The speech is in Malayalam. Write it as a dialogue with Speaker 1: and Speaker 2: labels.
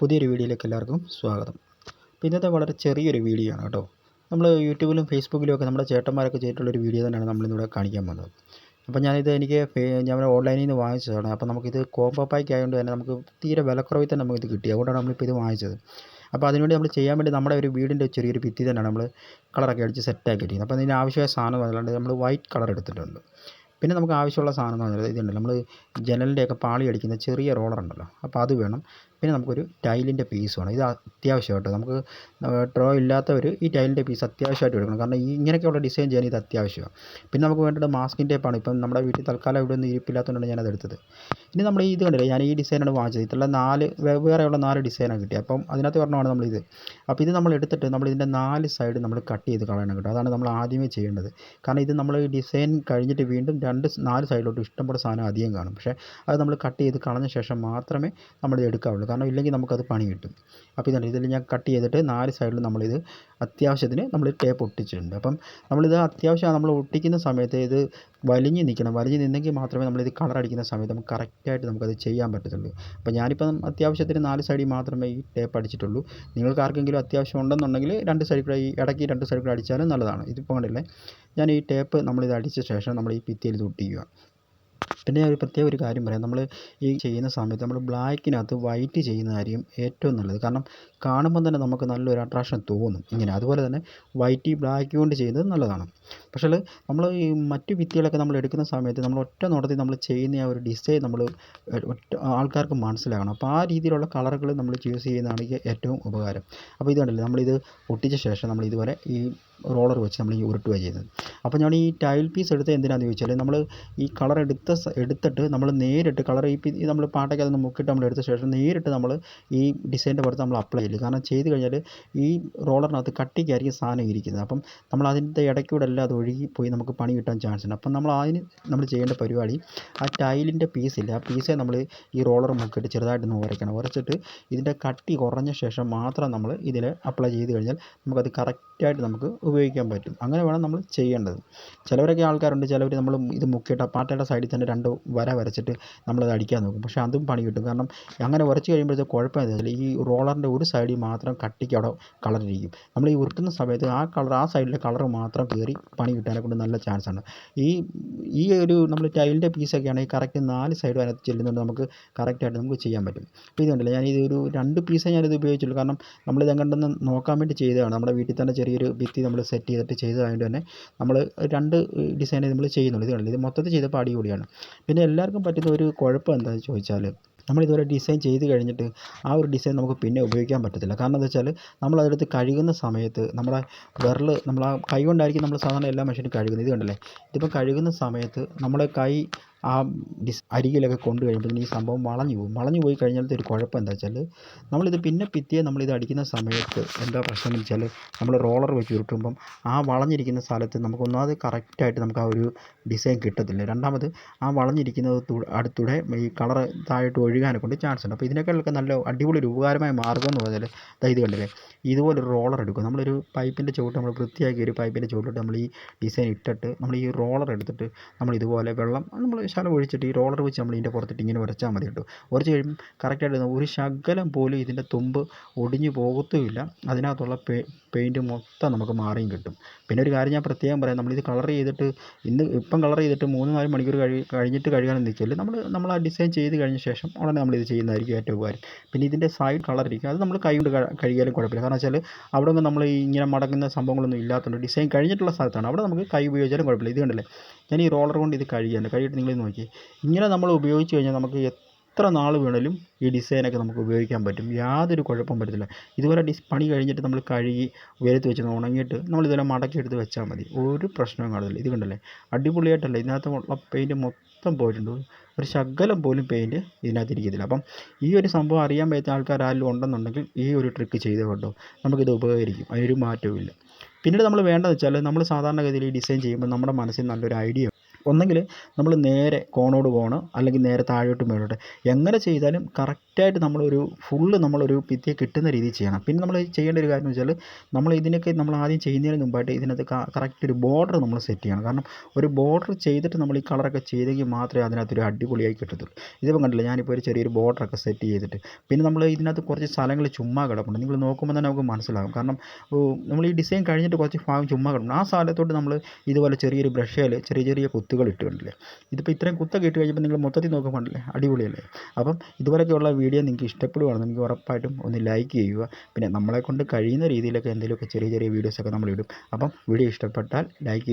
Speaker 1: പുതിയൊരു വീഡിയോയിലേക്ക് എല്ലാവർക്കും സ്വാഗതം. അപ്പോൾ ഇന്നത്തെ വളരെ ചെറിയൊരു വീഡിയോ ആണ് കേട്ടോ. നമ്മൾ യൂട്യൂബിലും ഫേസ്ബുക്കിലും ഒക്കെ നമ്മുടെ ചേട്ടന്മാരൊക്കെ ചെയ്തിട്ടുള്ളൊരു വീഡിയോ തന്നെയാണ് നമ്മളിന്നിവിടെ കാണിക്കാൻ വന്നത് അപ്പോൾ ഞാനിത് എനിക്ക് ഞാൻ ഓൺലൈനിൽ നിന്ന് വാങ്ങിച്ചതാണ്. അപ്പോൾ നമുക്കിത് കോംബോ പാക്ക് ആയതുകൊണ്ട് തന്നെ നമുക്ക് തീരെ വിലക്കുറവിൽ തന്നെ നമുക്കിത് കിട്ടി. അതുകൊണ്ടാണ് നമ്മളിപ്പോൾ ഇത് വാങ്ങിച്ചത്. അപ്പോൾ അതിനുവേണ്ടി നമ്മൾ ചെയ്യാൻ വേണ്ടി നമ്മുടെ ഒരു വീടിന്റെ ചെറിയൊരു ഭിത്തി തന്നെയാണ് നമ്മൾ കളറൊക്കെ അടിച്ച് സെറ്റാക്കിയിരിക്കുന്നത് അപ്പോൾ അതിന് ആവശ്യമായ സാധനം അല്ലാണ്ട് നമ്മൾ വൈറ്റ് കളർ എടുത്തിട്ടുണ്ട്. പിന്നെ നമുക്ക് ആവശ്യമുള്ള സാധനം എന്ന് പറഞ്ഞാൽ ഇതുണ്ട്. നമ്മൾ ജനലിന്റെയൊക്കെ പാളി അടിക്കുന്ന ചെറിയ റോളർ ഉണ്ടല്ലോ. അപ്പോൾ അത് വേണം. പിന്നെ നമുക്കൊരു ടൈലിന്റെ പീസ് വേണം. ഇത് അത്യാവശ്യമായിട്ട് നമുക്ക് ഡ്രോ ഇല്ലാത്തവർ ഈ ടൈലിന്റെ പീസ് അത്യാവശ്യമായിട്ട് എടുക്കണം. കാരണം ഈ ഇങ്ങനെയൊക്കെയുള്ള ഡിസൈൻ ചെയ്യാൻ ഇത് അത്യാവശ്യമാണ്. പിന്നെ നമുക്ക് വേണ്ടത് മാസ്കിൻ ടേപ്പാണ് ഇപ്പം നമ്മുടെ വീട്ടിൽ തൽക്കാലം ഇവിടെ ഒന്നും ഇരിപ്പില്ലാത്തതുകൊണ്ടാണ് ഞാനത് എടുത്തത്. ഇനി നമ്മൾ ഇത് കണ്ടില്ല? ഞാൻ ഈ ഡിസൈനാണ് വാങ്ങിച്ചത്. ഇതിലുള്ള നാല് വേറെയുള്ള നാല് ഡിസൈനാണ് കിട്ടിയത്. അപ്പം അതിനകത്ത് പറഞ്ഞാണ് നമ്മളിത് അപ്പോൾ ഇത് നമ്മൾ എടുത്തിട്ട് നമ്മൾ ഇതിന്റെ നാല് സൈഡ് നമ്മൾ കട്ട് ചെയ്ത് കളയണം കേട്ടോ. അതാണ് നമ്മൾ ആദ്യമേ ചെയ്യേണ്ടത്. കാരണം ഇത് നമ്മൾ ഡിസൈൻ കഴിഞ്ഞിട്ട് വീണ്ടും രണ്ട് നാല് സൈഡിലോട്ട് ഇഷ്ടംപോലെ സാധനം അധികം കാണും. പക്ഷേ അത് നമ്മൾ കട്ട് ചെയ്ത് കളഞ്ഞ ശേഷം മാത്രമേ നമ്മളിത് എടുക്കാവുള്ളൂ. കാരണം ഇല്ലെങ്കിൽ നമുക്കത് പണി കിട്ടും. അപ്പോൾ ഇതാണ് ഇതിൽ ഞാൻ കട്ട് ചെയ്തിട്ട് നാല് സൈഡിൽ നമ്മളിത് അത്യാവശ്യത്തിന് നമ്മൾ ടേപ്പ് ഒട്ടിച്ചിട്ടുണ്ട്. അപ്പം നമ്മളിത് അത്യാവശ്യം നമ്മൾ ഒട്ടിക്കുന്ന സമയത്ത് ഇത് വലിഞ്ഞ് നിൽക്കണം വലിഞ്ഞ് നിന്നെങ്കിൽ മാത്രമേ നമ്മളിത് കളർ അടിക്കുന്ന സമയത്ത് നമുക്ക് കറക്റ്റായിട്ട് നമുക്കത് ചെയ്യാൻ പറ്റത്തുള്ളൂ. അപ്പോൾ ഞാനിപ്പം അത്യാവശ്യത്തിന് നാല് സൈഡിൽ മാത്രമേ ഈ ടേപ്പ് അടിച്ചിട്ടുള്ളൂ. നിങ്ങൾക്ക് ആർക്കെങ്കിലും അത്യാവശ്യം ഉണ്ടെന്നുണ്ടെങ്കിൽ രണ്ട് സൈഡിൽ കൂടെ ഈ ഇടയ്ക്ക് രണ്ട് സൈഡിൽ കൂടെ അടിച്ചാലും നല്ലതാണ്. ഇതിപ്പോൾ കണ്ടില്ലേ? ഞാൻ ഈ ടേപ്പ് നമ്മളിത് അടിച്ച ശേഷം നമ്മൾ ഈ ഭിത്തിയിൽ ഇത് ഒട്ടിക്കുക. പിന്നെ ഒരു പ്രത്യേക ഒരു കാര്യം പറയാം. നമ്മൾ ഈ ചെയ്യുന്ന സമയത്ത് നമ്മൾ ബ്ലാക്കിനകത്ത് വൈറ്റ് ചെയ്യുന്നതായിരിക്കും ഏറ്റവും നല്ലത്. കാരണം കാണുമ്പോൾ തന്നെ നമുക്ക് നല്ലൊരു അട്രാക്ഷൻ തോന്നും ഇങ്ങനെ. അതുപോലെ തന്നെ വൈറ്റ് ബ്ലാക്ക് കൊണ്ട് ചെയ്യുന്നത് നല്ലതാണ്. പക്ഷേ നമ്മൾ ഈ മറ്റു ഭിത്തികളൊക്കെ നമ്മൾ എടുക്കുന്ന സമയത്ത് നമ്മൾ ഒറ്റ നോട്ടത്തിൽ നമ്മൾ ചെയ്യുന്ന ആ ഒരു ഡിസൈൻ നമ്മൾ ഒറ്റ ആൾക്കാർക്ക് മനസ്സിലാകണം. അപ്പോൾ ആ രീതിയിലുള്ള കളറുകൾ നമ്മൾ ചൂസ് ചെയ്യുന്നതാണ് ഏറ്റവും ഉപകാരം. അപ്പോൾ ഇത് കണ്ടില്ലേ? നമ്മളിത് ഒട്ടിച്ച ശേഷം നമ്മൾ ഇതുപോലെ ഈ റോളർ വെച്ച് നമ്മൾ ഈ ഉരുട്ടുക ചെയ്യുന്നത്. അപ്പോൾ ഞാൻ ഈ ടൈൽ പീസ് എടുത്ത് എന്തിനാണെന്ന് ചോദിച്ചാൽ നമ്മൾ ഈ കളർ എടുത്ത എടുത്തിട്ട് നമ്മൾ നേരിട്ട് കളർ ഈ നമ്മൾ പാട്ടൊക്കെ അതൊന്ന് മുക്കിയിട്ട് നമ്മൾ എടുത്ത ശേഷം നേരിട്ട് നമ്മൾ ഈ ഡിസൈന്റെ പുറത്ത് നമ്മൾ അപ്ലൈ ചെയ്യില്ല കാരണം ചെയ്ത് കഴിഞ്ഞാൽ ഈ റോളറിനകത്ത് കട്ടിക്കായിരിക്കും സാധനം ഇരിക്കുന്നത്. അപ്പം നമ്മൾ അതിന്റെ ഇടയ്ക്കൂടെ എല്ലാം അത് ഒഴുകി പോയി നമുക്ക് പണി കിട്ടാൻ ചാൻസ് ഉണ്ട്. അപ്പം നമ്മൾ അതിന് നമ്മൾ ചെയ്യേണ്ട പരിപാടി ആ ടൈലിന്റെ പീസില്ല ആ പീസെ നമ്മൾ ഈ റോളർ മുക്കിയിട്ട് ചെറുതായിട്ടൊന്ന് ഉരയ്ക്കണം. ഉരച്ചിട്ട് ഇതിന്റെ കട്ടി കുറഞ്ഞ ശേഷം മാത്രം നമ്മൾ ഇതിൽ അപ്ലൈ ചെയ്ത് കഴിഞ്ഞാൽ നമുക്കത് കറക്റ്റായിട്ട് നമുക്ക് ഉപയോഗിക്കാൻ പറ്റും. അങ്ങനെ വേണം നമ്മൾ ചെയ്യേണ്ടത്. ചിലവരൊക്കെ ആൾക്കാരുണ്ട് ചിലവർ നമ്മൾ ഇത് മുക്കിയിട്ട് പാട്ടയുടെ സൈഡിൽ തന്നെ രണ്ട് വര വരച്ചിട്ട് നമ്മളത് അടിക്കാൻ നോക്കും. പക്ഷേ അതും പണി കിട്ടും. കാരണം അങ്ങനെ ഉരച്ച് കഴിയുമ്പോഴത്തേക്ക് കുഴപ്പമില്ല ഈ റോളറിന്റെ ഒരു സൈഡിൽ മാത്രം കട്ടിക്ക് അവിടെ കളറിരിക്കും നമ്മൾ ഈ ഉരുട്ടുന്ന സമയത്ത് ആ കളർ ആ സൈഡിലെ കളർ മാത്രം കയറി പണി കിട്ടാനെ കൊണ്ട് നല്ല ചാൻസ് ആണ്. ഈ ഈ ഒരു നമ്മൾ ടൈലിന്റെ പീസൊക്കെ ആണെങ്കിൽ കറക്റ്റ് നാല് സൈഡും അതിനകത്ത് ചെല്ലുന്നുണ്ട് നമുക്ക് കറക്റ്റായിട്ട് നമുക്ക് ചെയ്യാൻ പറ്റും. അപ്പോൾ ഇതുണ്ടല്ലോ ഞാൻ ഇത് ഒരു രണ്ട് പീസേ ഞാനിത് ഉപയോഗിച്ചുള്ളൂ. കാരണം നമ്മളിത് എങ്ങോട്ടൊന്ന് നോക്കാൻ വേണ്ടി ചെയ്തതാണ്. നമ്മുടെ വീട്ടിൽ തന്നെ ചെറിയൊരു ഭിത്തി നമ്മൾ സെറ്റ് ചെയ്തിട്ട് ചെയ്തതായതുകൊണ്ട് തന്നെ നമ്മൾ രണ്ട് ഡിസൈൻ നമ്മൾ ചെയ്യുന്നുള്ളൂ. ഇത് ഇത് മൊത്തത്തിൽ ചെയ്തപ്പോൾ അടിപൊളിയാണ്. പിന്നെ എല്ലാവർക്കും പറ്റുന്ന ഒരു കുഴപ്പം എന്താണെന്ന് ചോദിച്ചാൽ നമ്മളിതുവരെ ഡിസൈൻ ചെയ്ത് കഴിഞ്ഞിട്ട് ആ ഒരു ഡിസൈൻ നമുക്ക് പിന്നെ ഉപയോഗിക്കാൻ പറ്റത്തില്ല. കാരണം എന്താ വെച്ചാൽ നമ്മൾ അതെടുത്ത് കഴുകുന്ന സമയത്ത് നമ്മുടെ വിരൽ നമ്മൾ ആ കൈ കൊണ്ടായിരിക്കും നമ്മൾ സാധാരണ എല്ലാ മെഷീനും കഴുകുന്നത്. ഇത് കണ്ടല്ലേ? ഇതിപ്പോൾ കഴുകുന്ന സമയത്ത് നമ്മുടെ കൈ ആ ഡിസ് അരികിലൊക്കെ കൊണ്ട് കഴിയുമ്പോഴത്തേന് ഈ സംഭവം വളഞ്ഞു പോകും. വളഞ്ഞു പോയി കഴിഞ്ഞാൽ ഒരു കുഴപ്പം എന്താ വെച്ചാൽ നമ്മളിത് പിന്നെ പിത്തിയെ നമ്മളിത് അടിക്കുന്ന സമയത്ത് എന്താ പ്രശ്നം എന്ന് വെച്ചാൽ നമ്മൾ റോളർ വെച്ച് ഉരുട്ടുമ്പം ആ വളഞ്ഞിരിക്കുന്ന സ്ഥലത്ത് നമുക്ക് ഒന്നാമത് കറക്റ്റായിട്ട് നമുക്ക് ആ ഒരു ഡിസൈൻ കിട്ടത്തില്ല. രണ്ടാമത് ആ വളഞ്ഞിരിക്കുന്നത് അടുത്തൂടെ ഈ കളർ താഴോട്ട് ഒഴുകാനെ കൊണ്ട് ചാൻസ് ഉണ്ട്. അപ്പോൾ ഇതിനേക്കാളൊക്കെ നല്ല അടിപൊളി ഒരു ഉപകാരമായ മാർഗം എന്ന് പറഞ്ഞാൽ ദാ ഇത് കണ്ടില്ലേ? ഇതുപോലൊരു റോളർ എടുക്കും. നമ്മളൊരു പൈപ്പിന്റെ ചുവട്ട് നമ്മൾ വൃത്തിയാക്കി ഒരു പൈപ്പിന്റെ ചുവട്ടിട്ട് നമ്മൾ ഈ ഡിസൈൻ ഇട്ടിട്ട് നമ്മൾ ഈ റോളർ എടുത്തിട്ട് നമ്മൾ ഇതുപോലെ വെള്ളം നമ്മൾ ശലം ഒഴിച്ചിട്ട് ഈ റോളർ വെച്ച് നമ്മൾ ഇതിന്റെ പുറത്തിട്ട് ഇങ്ങനെ ഉരച്ചാൽ മതി കേട്ടോ. ഉരച്ച് കഴിയുമ്പോൾ കറക്റ്റായിട്ട് ഒരു ശകലം പോലും ഇതിന്റെ തുമ്പ് ഒടിഞ്ഞു പോകത്തുമില്ല. അതിനകത്തുള്ള പെ പെയിന്റ് മൊത്തം നമുക്ക് മാറിയും കിട്ടും. പിന്നെ ഒരു കാര്യം ഞാൻ പ്രത്യേകം പറയാം. നമ്മളിത് കളർ ചെയ്തിട്ട് ഇന്ന് ഇപ്പം കളർ ചെയ്തിട്ട് മൂന്ന് നാല് മണിക്കൂർ കഴി കഴിഞ്ഞിട്ട് കഴുകാനെന്ന് നിൽക്കില്ല നമ്മൾ നമ്മൾ ആ ഡിസൈൻ ചെയ്ത് കഴിഞ്ഞ ശേഷം ഉടനെ നമ്മളിത് ചെയ്യുന്നതായിരിക്കും ഏറ്റവും ഉപകാരം. പിന്നെ ഇതിന്റെ സൈഡ് കളർ ഇരിക്കും. അത് നമ്മൾ കൈ കൊണ്ട് കഴുകിയാലും കുഴപ്പമില്ല. കാരണം വെച്ചാൽ അവിടെ ഒന്നും നമ്മൾ ഇങ്ങനെ മടങ്ങുന്ന സംഭവങ്ങളൊന്നും ഇല്ലാത്തതുകൊണ്ട് ഡിസൈൻ കഴിഞ്ഞിട്ടുള്ള സ്ഥലത്താണ്. അവിടെ നമുക്ക് കൈ ഉപയോഗിച്ചാലും കുഴപ്പമില്ല. ഇത് കണ്ടില്ലേ? ഞാൻ ഈ റോളർ കൊണ്ട് ഇത് കഴുകിയാണ്. കഴുകിയിട്ട് നിങ്ങൾ നോക്കി. ഇങ്ങനെ നമ്മൾ ഉപയോഗിച്ച് കഴിഞ്ഞാൽ നമുക്ക് എത്ര നാൾ വേണേലും ഈ ഡിസൈനൊക്കെ നമുക്ക് ഉപയോഗിക്കാൻ പറ്റും. യാതൊരു കുഴപ്പം പറ്റത്തില്ല. ഇതുപോലെ ഡിസ് പണി കഴിഞ്ഞിട്ട് നമ്മൾ കഴുകി വെയിലത്ത് വെച്ച് ഉണങ്ങിയിട്ട് നമ്മൾ ഇതെല്ലാം മടക്കി എടുത്ത് വെച്ചാൽ മതി. ഒരു പ്രശ്നവും കാണത്തില്ല. ഇത് കണ്ടല്ലേ? അടിപൊളിയായിട്ടല്ല. ഇതിനകത്ത് ഉള്ള പെയിന്റ് മൊത്തം പോയിട്ടുണ്ട്. ഒരു ശകലം പോലും പെയിന്റ് ഇതിനകത്ത് ഇരിക്കത്തില്ല. അപ്പം ഈ ഒരു സംഭവം അറിയാൻ പറ്റുന്ന ആൾക്കാർ ആരെങ്കിലും ഉണ്ടെന്നുണ്ടെങ്കിൽ ഈ ഒരു ട്രിക്ക് ചെയ്ത് കേട്ടോ നമുക്കിത് ഉപകരിക്കും. അതിനൊരു മാറ്റവും ഇല്ല പിന്നീട് നമ്മൾ വേണ്ടതെന്ന് വെച്ചാൽ നമ്മൾ സാധാരണഗതിയിൽ ഈ ഡിസൈൻ ചെയ്യുമ്പോൾ നമ്മുടെ മനസ്സിൽ നല്ലൊരു ഐഡിയ ഒന്നെങ്കിൽ നമ്മൾ നേരെ കോണോട് പോകണം അല്ലെങ്കിൽ നേരെ താഴോട്ട് മേളോട്ട് എങ്ങനെ ചെയ്താലും കറക്റ്റ് കറക്റ്റായിട്ട് നമ്മളൊരു ഫുള്ള് നമ്മളൊരു ഭിത്തിയെ കിട്ടുന്ന രീതിയിൽ ചെയ്യണം. പിന്നെ നമ്മൾ ചെയ്യേണ്ട ഒരു കാര്യം എന്ന് വെച്ചാൽ നമ്മൾ ഇതിനൊക്കെ നമ്മൾ ആദ്യം ചെയ്യുന്നതിന് മുമ്പായിട്ട് ഇതിനകത്ത് കറക്റ്റ് ഒരു ബോർഡർ നമ്മൾ സെറ്റ് ചെയ്യണം. കാരണം ഒരു ബോർഡർ ചെയ്തിട്ട് നമ്മൾ ഈ കളറൊക്കെ ചെയ്തെങ്കിൽ മാത്രമേ അതിനകത്തൊരു അടിപൊളിയായി കിട്ടത്തുള്ളൂ. ഇതിപ്പോൾ കണ്ടില്ല ഞാനിപ്പോൾ ഒരു ചെറിയൊരു ബോർഡറൊക്കെ സെറ്റ് ചെയ്തിട്ട്. പിന്നെ നമ്മൾ ഇതിനകത്ത് കുറച്ച് സ്ഥലങ്ങൾ ചുമ്മാ കിടപ്പുണ്ട്. നിങ്ങൾ നോക്കുമ്പോൾ തന്നെ നമുക്ക് മനസ്സിലാകും. കാരണം നമ്മൾ ഈ ഡിസൈൻ കഴിഞ്ഞിട്ട് കുറച്ച് ഭാഗം ചുമ്മാ കിടപ്പുണ്ട്. ആ സ്ഥലത്തോട്ട് നമ്മൾ ഇതുപോലെ ചെറിയൊരു ബ്രഷേൽ ചെറിയ ചെറിയ കുത്തുകൾ ഇട്ട് ഇതിപ്പോൾ ഇത്രയും കുത്തൊക്കെ ഇട്ട് കഴിഞ്ഞപ്പോൾ നിങ്ങൾ മൊത്തത്തിൽ നോക്കുമ്പോൾ കണ്ടില്ലേ? അടിപൊളിയല്ലേ? അപ്പം ഇതുപോലെയൊക്കെയുള്ള വീഡിയോ നിങ്ങൾക്ക് ഇഷ്ടപ്പെടുവാണെന്ന് എനിക്ക് ഉറപ്പായിട്ടും ഒന്ന് ലൈക്ക് ചെയ്യുക. പിന്നെ നമ്മളെ കൊണ്ട് കഴിയുന്ന രീതിയിലൊക്കെ എന്തെങ്കിലുമൊക്കെ ചെറിയ ചെറിയ വീഡിയോസൊക്കെ നമ്മളിടും അപ്പം വീഡിയോ ഇഷ്ടപ്പെട്ടാൽ ലൈക്ക്